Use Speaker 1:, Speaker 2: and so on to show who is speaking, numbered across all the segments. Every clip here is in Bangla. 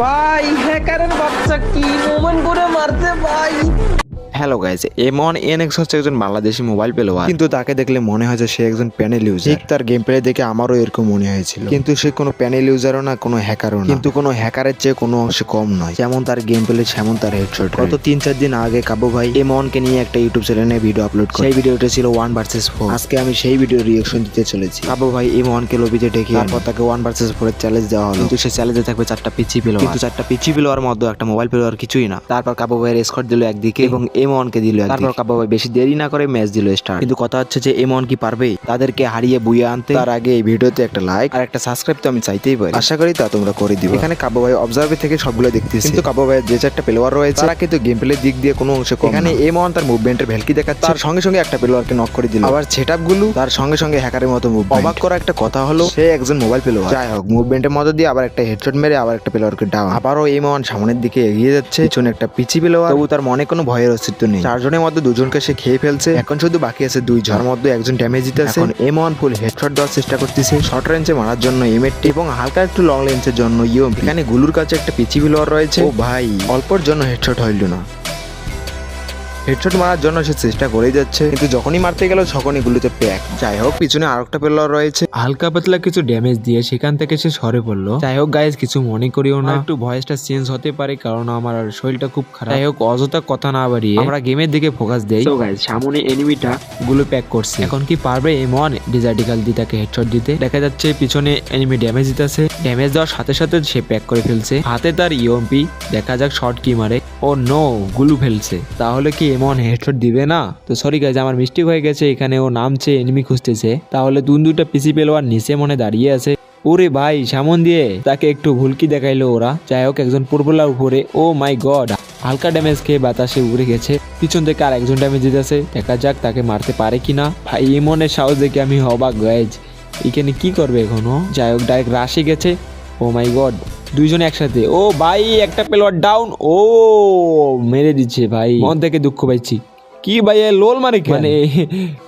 Speaker 1: ভাই হ্যাকারের বাচ্চা কি মোমেন্ট করে মারতে ভাই
Speaker 2: হ্যালো গাইজ এমন এনএক্স হচ্ছে একজন বাংলাদেশি মোবাইল প্লেয়ার কিন্তু তাকে দেখলে মনে হয় যে সে একজন প্যানেল ইউজার ঠিক তার গেম প্লে দেখে আমারও এরকম মনে হয়েছিল। কিন্তু সে কোনো প্যানেল ইউজারও না কোনো হ্যাকারও না। কিন্তু কোনো হ্যাকারের চেয়ে কোনো অংশে কম নয়। যেমন তার গেম প্লে সেমন তার হেডশট গত তিন চার দিন আগে কাবু ভাই এমনকে নিয়ে একটা ইউটিউব চ্যানেলে ভিডিও আপলোড করে সেই ভিডিওটা ছিল ওয়ান ভার্সেস ফোর আজকে আমি সেই ভিডিও রিয়েকশন দিতে চলেছি। কাবু ভাই এমনকে লবিতে ডেকে তারপর তাকে ওয়ান ভার্সেস ফোর এর চ্যালেঞ্জ দেওয়া হলো। কিন্তু সে চ্যালেঞ্জে থাকবে চারটা পিচি প্লেয়ার কিন্তু চারটা পিচি প্লেয়ার মধ্যে একটা মোবাইল প্লেয়ার কিছুই না। তারপর কাবু ভাইয়ের স্কট দিল একদিকে। এবং এমনকে দিল তারপর কাবু ভাই বেশি দেরি না করে ম্যাচ দিল স্টার্ট কিন্তু কথা হচ্ছে যে এমন কি পারবে? তাদেরকে হারিয়ে বুয়ে আনতে। তার আগে এই ভিডিওতে একটা লাইক আর একটা সাবস্ক্রাইব তো আমি চাইতেই পারি। আশা করি তা তোমরা করে দিবে। এখানে কাবু ভাই অবজার্ভে থেকে সবগুলো দেখতেছি। কিন্তু কাবু ভাইয়ের যে চারটা প্লেয়ার রয়েছে তারা কিন্তু গেম প্লে দিক দিয়ে কোনো অংশে কম এখানে এমন তার মুভমেন্টের ভেলকি দেখাচ্ছে। তার সঙ্গে সঙ্গে একটা প্লেয়ারকে নক করে দিল। আবার সেটআপগুলো তার সঙ্গে সঙ্গে হ্যাকারের মতো মুভ অবাক করা একটা কথা হলো সে একজন মোবাইল প্লেয়ার। যাই হোক মুভমেন্টের মধ্যে দিয়ে আবার একটা হেডশট মেরে আবার একটা প্লেয়ারকে ডাউন আবারও এমন সামনের দিকে এগিয়ে যাচ্ছে। পিছনে একটা পিচি প্লেয়ার। তবু তার মনে কোনো ভয়ের অস্তিত্ব নেই। চারজনের মধ্যে দুজনকে সে খেয়ে ফেলছে। এখন শুধু বাকি আছে দুই জন মধ্যে একজন ড্যামেজ দিতেছে। এখন এম ওয়ান ফুল হেডশট দেওয়ার চেষ্টা করতেছে। শর্ট রেঞ্জে মারার জন্য এম এমএটি এবং হালকা একটু লং রেঞ্জের জন্য ইউএম এখানে গুলুর কাছে একটা প্লেয়ার রয়েছে। ও ভাই অল্পর জন্য হেডশট হইল না। হেডশট মারার জন্য সে চেষ্টা করেই যাচ্ছে কিন্তু যখনই মারতে গেল তখনই গুলিতে প্যাক। যাই হোক পিছনে আরেকটা প্লেয়ার রয়েছে।
Speaker 3: হালকা পাতলা কিছু ড্যামেজ দিয়ে সেখান থেকে সে সরে পড়ল। যাই হোক গাইজ কিছু মনে করিও না। একটু ভয়েসটা চেঞ্জ হতে পারে কারণ আমার শরীরটা খুব খারাপ। যাই হোক অযথা কথা না বাড়িয়ে আমরা গেমের দিকে ফোকাস দেই। তো গাইজ সামনে এনিমিটা গুলো প্যাক করছে। এখন কি পারবে এমন ডিজার্টিক্যাল দিয়ে তাকে হেডশট দিতে? দেখা যাচ্ছে পিছনে এনিমি ড্যামেজ দিতেছে। ড্যামেজ দেওয়ার সাথে সাথে সে প্যাক করে ফেলছে। হাতে তার ইউএমপি দেখা যাক শর্ট কি মারে। ও নো গুলু ফেলছে। তাহলে কি এমন হেডশট দিবে না? তো সরি গাইজ আমার মিস্টেক হয়ে গেছে, এখানে ও নামছে এনিমি খুঁজতেছে। তাহলে দুন দুটা পিসি পেলোয়ার নিচে মনে দাঁড়িয়ে আছে। ওরে ভাই, সামন দিয়ে তাকে একটু ভুলকি দেখাইলো ওরা। যাই হোক, একজন পূর্বলার উপরে, ও মাই গড হালকা ড্যামেজ খেয়ে বাতাসে উড়ে গেছে। পিছন থেকে আর একজন ড্যামেজ দিতেছে। দেখা যাক তাকে মারতে পারে কিনা। ভাই ইমনের সাহস দেখে আমি অবাক গাইজ এখানে কি করবে এখনও? যাই হোক ডাইরেক্ট রাশে গেছে। ও মাই গড দুইজন একসাথে। ও ভাই একটা প্লেয়ার ডাউন ও মেরে দিচ্ছে ভাই। মন থেকে দুঃখ পাইছি। কি ভাই লোল মানে কি? মানে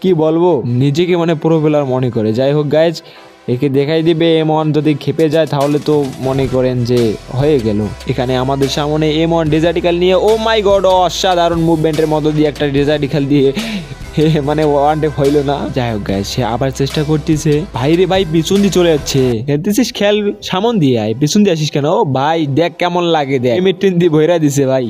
Speaker 3: কি বলব? নিজেকে মানে প্রো প্লেয়ার মনে করে। যাই হোক গাইজ একে দেখাই দিবে এমন যদি খেপে যায়, তাহলে তো মনে করেন যে হয়ে গেল। এখানে আমাদের সামনে এমন ডেজার্টিক্যাল নিয়ে, ও মাই গড, অসাধারণ মুভমেন্টের মতো দিয়ে একটা ডেজার্টিক্যাল দিয়ে মানে ওয়ান ডে হইল না। যাই হোক গাইজ সে আবার চেষ্টা করতেছে। ভাই রে ভাই, পিছন দিয়ে চলে যাচ্ছে। খেলতেছিস খেল সামন দিয়ে আয়, পিছন দিয়ে আসিস কেন? ও ভাই, দেখ কেমন লাগে, দেখ। টেন দিয়ে ভৈরা দিছে ভাই।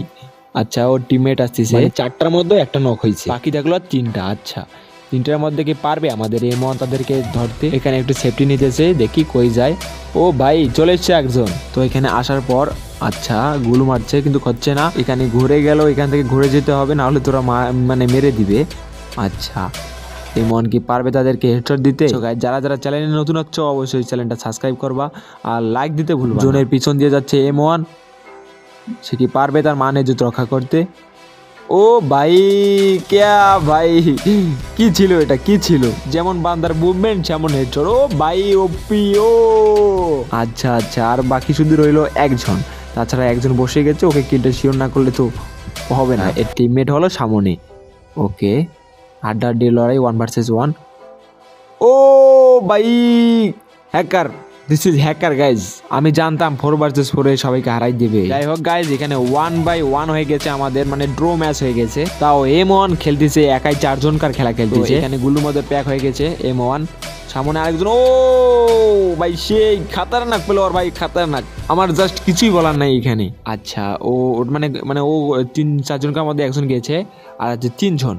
Speaker 3: আচ্ছা ওর টিমমেট আসতেছে। মানে চারটার মধ্যে একটা নক হয়েছে বাকি দেখল আর তিনটা আচ্ছা। তিনটার মধ্যে কি পারবে? আমাদের এমন তাদেরকে ধরতে। এখানে একটু সেফটি নিতেছে, দেখি কই যায়। ও ভাই, চলে এসছে একজন। তো এখানে আসার পর আচ্ছা গুলু মারছে, কিন্তু হচ্ছে না। এখানে ঘুরে গেল, এখান থেকে ঘুরে যেতে হবে, না হলে তোরা মানে মেরে দিবে। আচ্ছা এমন কি পারবে তাদেরকে হেডশট দিতে? যারা যারা চ্যানেলে নতুন হচ্ছে, অবশ্যই চ্যানেলটা সাবস্ক্রাইব করবা আর লাইক দিতে ভুলবা জোনের পিছন দিয়ে যাচ্ছে এম ওয়ান সে কি পারবে? তার মান রক্ষা করতে। ও ভাই, ক্যা ভাই? কি ছিল এটা? কি ছিল? যেমন বান্দার মুভমেন্ট সেমন হেডশট ও ভাই, ও আচ্ছা আচ্ছা আর বাকি শুধু রইল একজন। তাছাড়া একজন বসে গেছে, ওকে কিলটা শিওর না করলে তো হবে না। এর টিমমেট হলো সামনে। ওকে, আড্ডা আড্ডি লড়াই ওয়ান ভার্সেস ওয়ান ও ভাই hacker this is hacker guys আমি জানতাম ফোর ভার্সেস ফোরে সবাইকে হারাই দেবে। যাই হোক গাইজ এখানে ওয়ান বাই ওয়ান হয়ে গেছে আমাদের মানে ড্রো ম্যাচ হয়ে গেছে। তাও এম ওয়ান খেলতেছে একাই চারজনকার খেলা খেলতেছে। এখানে গুলুর মধ্যে প্যাক হয়ে গেছে এম ওয়ান সামনে আরেকজন ও ভাই সেই খাতারনাক প্লেয়ার ভাই খাতারনাক। আমার জাস্ট কিছুই বলার নাই এখানে। আচ্ছা ও মানে মানে ও তিন চারজনকার মধ্যে একজন গেছে আর আছে তিনজন।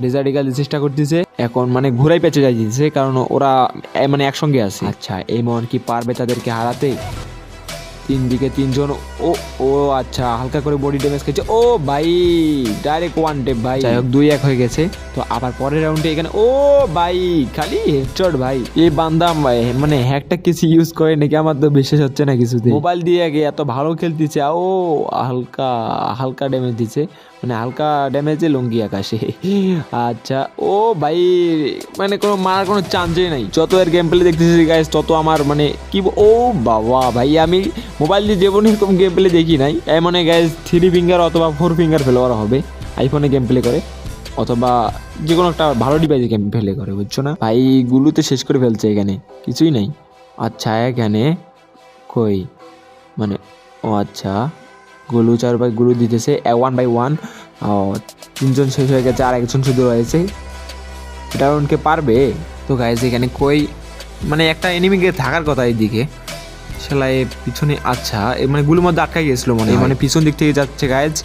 Speaker 3: ডেজার্টিকাল চেষ্টা করতেছে, এখন মানে ঘুরাই পেঁচে যাইতেছে, কারণ ওরা মানে একসঙ্গে আছে। আচ্ছা এই মন কি পারবে তাদেরকে হারাতে? তিন দিকে তিনজন। ও ও আচ্ছা হালকা করে বডি ড্যামেজ খেয়েছে। ও ভাই ডাইরেক্ট ওয়ান টেপ ভাই। যাই হোক দুই এক হয়ে গেছে। তো আবার পরের রাউন্ডে এখানে ও ভাই খালি হেডশট ভাই। এই বান্দা মা- মানে হ্যাকটা কিছু ইউজ করে নাকি? আমার তো বিশ্বাস হচ্ছে না কিছুতে মোবাইল দিয়ে আগে এত ভালো খেলতেছে ও হালকা হালকা ড্যামেজ দিচ্ছে মানে হালকা ড্যামেজে লুঙ্গি আকাশে। আচ্ছা ও ভাই মানে কোনো মারার কোনো চান্সই নাই। যত এর গেম প্লে দেখতেছি গাইস তত আমার মানে কি ও বাবা ভাই আমি মোবাইল দিয়ে জীবনে এরকম গেম প্লে দেখি নাই। এ মানে গাইস থ্রি ফিঙ্গার অথবা ফোর ফিঙ্গার ফেলোয়ার হবে। আইফোনে গেম প্লে করে, অথবা যে কোনো একটা ভালো ডিভাইসে গেম প্লে করে, বুঝছ না? ভাই গুলুতে শেষ করে ফেলছে এখানে, কিছুই নাই। আচ্ছা এখানে কই? মানে ও আচ্ছা গুলু চার বাই গুলু দিতেছে ওয়ান বাই ওয়ান তিনজন শেষ হয়ে গেছে, আর একজন শুধু রয়েছে। এটা পারবে? তো গাইজ এখানে কই? মানে একটা এনিমিকে থাকার কথা এইদিকে। সেলাই পিছনে আচ্ছা মানে গুলোর মধ্যে আটকা গিয়েছিল মনে মানে পিছন দিক থেকে যাচ্ছে গাইজ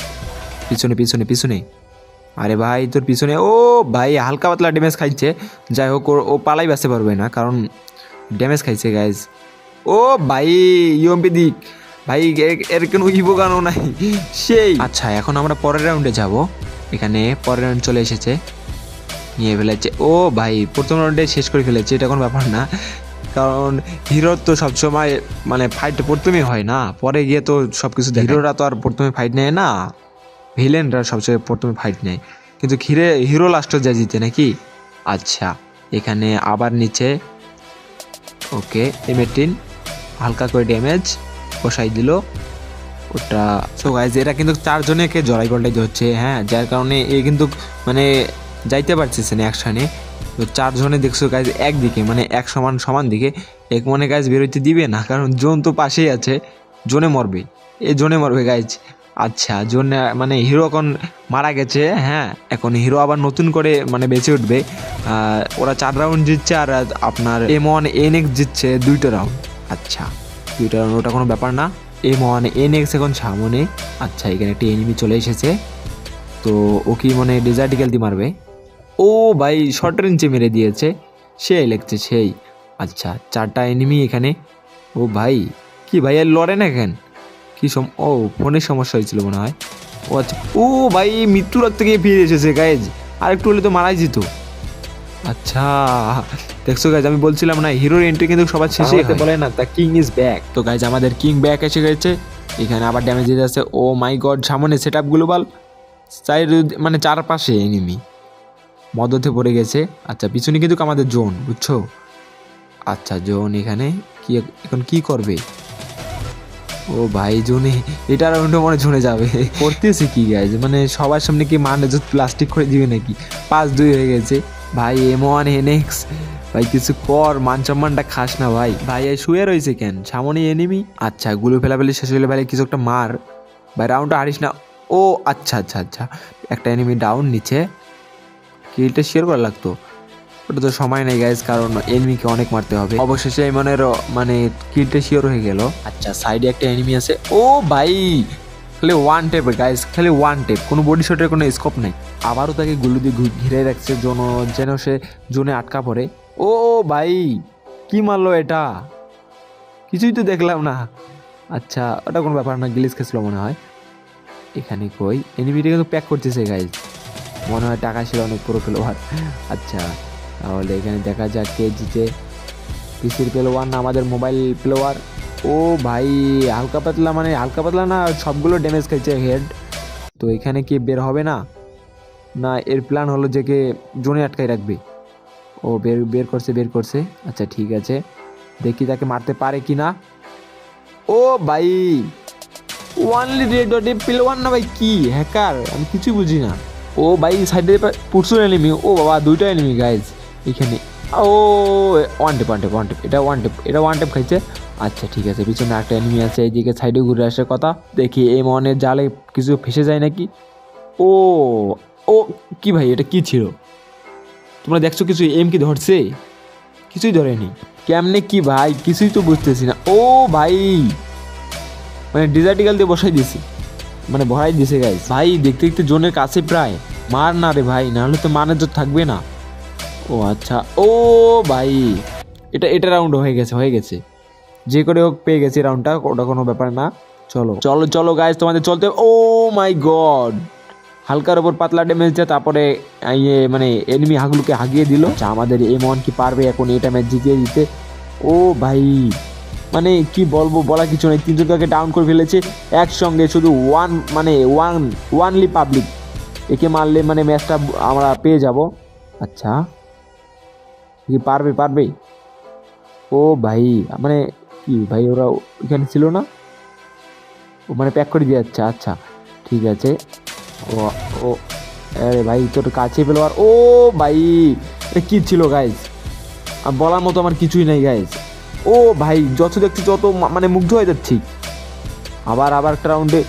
Speaker 3: পিছনে পিছনে পিছনে। আরে ভাই তোর পিছনে ও ভাই হালকা পাতলা ড্যামেজ খাইছে। যাই হোক ও পালাই বাঁচতে পারবে না কারণ ড্যামেজ খাইছে গাইজ ও ভাই ইউএমপি দিক। ভাই এর- কোনো ইভো গানও নাই। সেই। আচ্ছা এখন আমরা পরের রাউন্ডে যাব। এখানে পরের রাউন্ড চলে এসেছে। নিয়ে ফেলেছে। ও ভাই প্রথম রাউন্ডে শেষ করে ফেলেছে এটা কোনো ব্যাপার না। কারণ হিরোর তো সবসময় মানে ফাইট প্রথমেই হয় না। পরে গিয়ে তো সব কিছু হিরোরা তো আর প্রথমে ফাইট নেয় না। ভিলেনরা সবচেয়ে প্রথমে ফাইট নেয়। কিন্তু হিরে হিরো লাস্টে যা জিতে নাকি? আচ্ছা এখানে আবার নিচে। ওকে এম এইটিন হালকা করে ড্যামেজ বসাই দিল। ওটা সো গাইজ এরা কিন্তু চারজনেকে জড়াই পাল্টাইতে হচ্ছে। হ্যাঁ যার কারণে এ কিন্তু মানে যাইতে পারতেছে না একসানে তো চারজনে দেখছ গাইজ একদিকে মানে এক সমান সমান দিকে। এক মনে গাইজ বেরোইতে দিবে না, কারণ জোন তো পাশেই আছে, জোনে মরবে। এ জোনে মরবে গাইজ আচ্ছা জোন মানে হিরো এখন মারা গেছে হ্যাঁ এখন হিরো আবার নতুন করে মানে বেঁচে উঠবে। ওরা চার রাউন্ড জিতছে আর আপনার এম ওয়ান এন এক্স জিতছে দুইটা রাউন্ড আচ্ছা দুইটা রাউন্ড ওটা কোনো ব্যাপার না। এম ওয়ান এন এক্স এখন সামনে। আচ্ছা এখানে একটি এনিমি চলে এসেছে। তো ও কি মনে ডেজার্টিক্যাল দিয়ে মারবে? ও ভাই শর্ট রেঞ্জে মেরে দিয়েছে। সেই লেগছে সেই। আচ্ছা চারটা এনিমি এখানে। ও ভাই কি ভাই আর লড়ে না কেন? কি সম ও ফোনের সমস্যা হয়েছিল মনে হয়। ও আচ্ছা ও ভাই মৃত্যু রাখতে গিয়ে ফিরে এসেছে গায়েজ আর একটু হলে তো মারাই যেত আচ্ছা দেখছ গাইজ আমি বলছিলাম না হিরোর এন্ট্রি কিন্তু সবার শেষে বলে না দ্য কিং ইজ ব্যাক তো গাইজ আমাদের কিং ব্যাক এসে গেছে। এখানে আবার ড্যামেজ দিতে আছে ও মাই গড সামনে সেট আপ গ্লোবাল সাইড মানে চারপাশে এনিমি মদতে পড়ে গেছে। আচ্ছা পিছনে কিন্তু আমাদের জোন বুঝছ? আচ্ছা জোন এখানে কি এখন কি করবে? ও ভাই জোনে এটা রাউন্ডে মনে জোনে যাবে। করতেছি কি গাইজ মানে সবার সামনে কি মানে প্লাস্টিক করে দিবে নাকি? পাঁচ দুই হয়ে গেছে। ভাই এম ওয়ান এন এক্স ভাই, কিছু কর, মান সম্মানটা খাস না, ভাই। ভাই শুয়ে রয়েছে কেন? সামনে এনিমি আচ্ছা গুলো ফেলাফেলি শেষ হলে ভাই, কিছু একটা মার। ভাই রাউন্ডটা হারিস না। ও আচ্ছা আচ্ছা আচ্ছা। একটা এনিমি ডাউন নিচে। কিলটা শেয়ার করা লাগতো। ওটা তো সময় নেই গাইজ কারণ এনিমিকে অনেক মারতে হবে। অবশেষে এমনের মানে কিলটা শিওর হয়ে গেল। আচ্ছা সাইডে একটা এনিমি আছে। ও ভাই, খালি ওয়ান টেপ গাইজ খালি ওয়ান টেপ কোনো বডি শটের কোনো স্কোপ নেই। আবারও তাকে গুলি দিয়ে ঘিরে রাখছে যেন যেন সে জোনে আটকা পড়ে। ও ভাই, কি মারলো এটা? কিছুই তো দেখলাম না। আচ্ছা ওটা কোনো ব্যাপার না গিলিস খেছিল মনে হয়। এখানে কই? এনিমিটা কিন্তু প্যাক করতেছে গাইজ মনে হয় টাকা ছিল অনেক পুরো প্লেয়ার আচ্ছা তাহলে এখানে দেখা যাক কে জিতে। পিসির প্লেয়ার না আমাদের মোবাইল প্লেয়ার ও ভাই, হালকা পাতলা মানে হালকা পাতলা না সবগুলো ড্যামেজ খাইছে হেড তো এখানে কি বের হবে না? না, এর প্ল্যান হলো যে কে জোনে আটকাই রাখবে। ও বের বের করছে বের করছে। আচ্ছা ঠিক আছে। দেখি তাকে মারতে পারে কি না ও ভাই ওয়ানলি রেড ডট প্লেয়ার না ভাই, কি হ্যাকার আমি কিছুই বুঝি না ও ভাই সাইডে প্রচুর এনিমি ও বাবা, দুইটা এনিমি গাইজ এখানে। ও one tap one tap one tap এটা ওয়ান টেপ এটা ওয়ান টেপ খাইছে। আচ্ছা ঠিক আছে, পিছনে একটা এনিমি আছে এইদিকে সাইডে ঘুরে আসার কথা। দেখি, এই মনের জালে কিছু ফেসে যায় নাকি? ও ও, কি ভাই, এটা কি ছিল? তোমরা দেখছ কিছু এম কি ধরছে? কিছুই ধরেনি। কেমনে কি ভাই, কিছুই তো বুঝতেছি না। ও ভাই মানে ডিজার্টিক্যাল দিয়ে বসাই দিয়েছি। মানে ভরাই দিছে গাইস ভাই দেখতে দেখতে জোনের কাছে প্রায়। মার না রে ভাই নাহলে তো মানের জোর থাকবে না। ও আচ্ছা। ও ভাই। এটা এটা রাউন্ড হয়ে গেছে হয়ে গেছে। যে করে হোক পেয়ে গেছি রাউন্ডটা ওটা কোনো ব্যাপার না। চলো। চলো চলো গাইস তোমাদের চলতে ও মাই গড হালকার ওপর পাতলা ড্যামেজ দিয়ে তারপরে ইয়ে মানে এনিমি হাগলুকে হাগিয়ে দিল। আচ্ছা, আমাদের এমন কি পারবে এখন এটা ম্যাচ জিতিয়ে দিতে? ও ভাই। মানে কি বলব বলা কিছু নেই। তিনজনকে ডাউন করে ফেলেছে। একসঙ্গে শুধু ওয়ান মানে ওয়ান ওয়ানলি পাবলিক একে মারলে মানে ম্যাচটা আমরা পেয়ে যাব। আচ্ছা। কি পারবে পারবে? ও ভাই মানে কি ভাই, ওরা এখানে ছিল না? ও মানে প্যাক করে দিয়ে যাচ্ছে আচ্ছা। ঠিক আছে। ও ও, আরে ভাই, তোর কাছে পেল আর, ও ভাই এটা কি ছিল গাইজ বলার মতো আমার কিছুই নেই গাইজ ও ভাই, যত দেখছি যত মানে মুগ্ধ হয়ে যাচ্ছি। আবার আবার একটা রাউন্ডে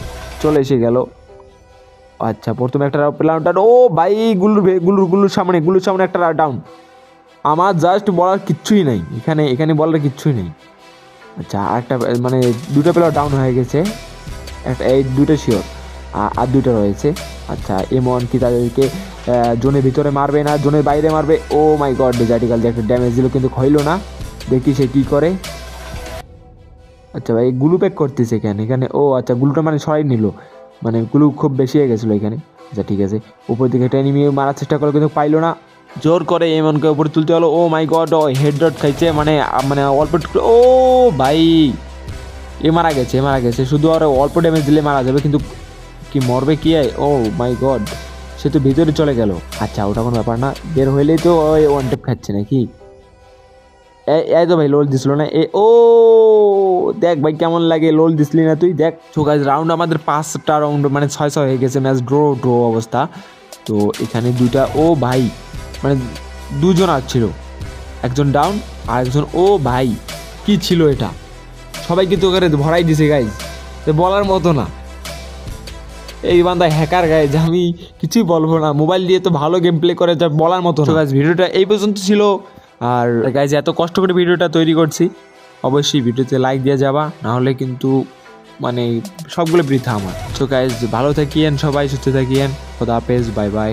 Speaker 3: চলে এসে গেল। আচ্ছা প্রথমে একটা প্লাউন্টার ও ভাই, গুলুর গুলুর গুলুর সামনে গুলুর সামনে একটা ডাউন আমার জাস্ট বলার কিচ্ছুই নেই। এখানে এখানে বলার কিচ্ছুই নেই। আচ্ছা আরেকটা মানে দুটো প্লেয়ার ডাউন হয়ে গেছে। একটা, এই দুটো শিওর আর দুটো রয়েছে। আচ্ছা এমন কি তাদেরকে জোনের ভিতরে মারবে না, জোনের বাইরে মারবে? ও মাই গড ডেজার্টিকাল যে একটা ড্যামেজ দিল, কিন্তু হইল না। দেখি সে কী করে। আচ্ছা ভাই, গ্লু প্যাক করতেছে এখানে এখানে, ও আচ্ছা গ্লুটা মানে সরাই নিল। মানে গ্লু খুব বেশি হয়ে গেছিল এখানে। আচ্ছা ঠিক আছে। উপর দিকে একটা এনিমি মারার চেষ্টা করল, কিন্তু পাইলো না। জোর করে এমনকে উপরে তুলতে হলো। Oh my god O head dot খাইছে মানে মানে অল্প ও ভাই! এ মারা গেছে, এ মারা গেছে। শুধু আর অল্প ড্যামেজ দিলে মারা যাবে, কিন্তু কি মরবে কি? ও মাই গড সে তো ভিতরে চলে গেল। আচ্ছা ওটা কোনো ব্যাপার না। বের হইলেই তো ওই ওয়ান টেপ খাচ্ছে নাকি? এই তো ভাই লোল দিছিল না। এ, ও, দেখ ভাই, কেমন লাগে লোল দিসলি না তুই? দেখ, তো গাইজ রাউন্ড আমাদের পাঁচটা রাউন্ড মানে ছয় ছয় হয়ে গেছে ম্যাচ ড্র ড্র অবস্থা। তো এখানে দুইটা, ও ভাই মানে দুজন আসছিল। একজন ডাউন আর একজন ও ভাই, কি ছিল এটা? সবাই কিন্তু ওখানে ভরাই দিছে গাইজ তো বলার মতো না। এই বান্দা হ্যাকার গাইজ আমি কিছুই বলব না। মোবাইল দিয়ে তো ভালো গেম প্লে করে, যা বলার মতো না। গাইজ ভিডিওটা এই পর্যন্ত ছিল। আর গাইজ এত কষ্ট করে ভিডিওটা তৈরি করছি, অবশ্যই ভিডিওতে লাইক দিয়ে যাবা না হলে কিন্তু মানে সবগুলো বৃথা আমার। তো গাইজ ভালো থাকিয়েন সবাই, সুস্থ থাকিয়েন, খোদা হাফেজ বাই বাই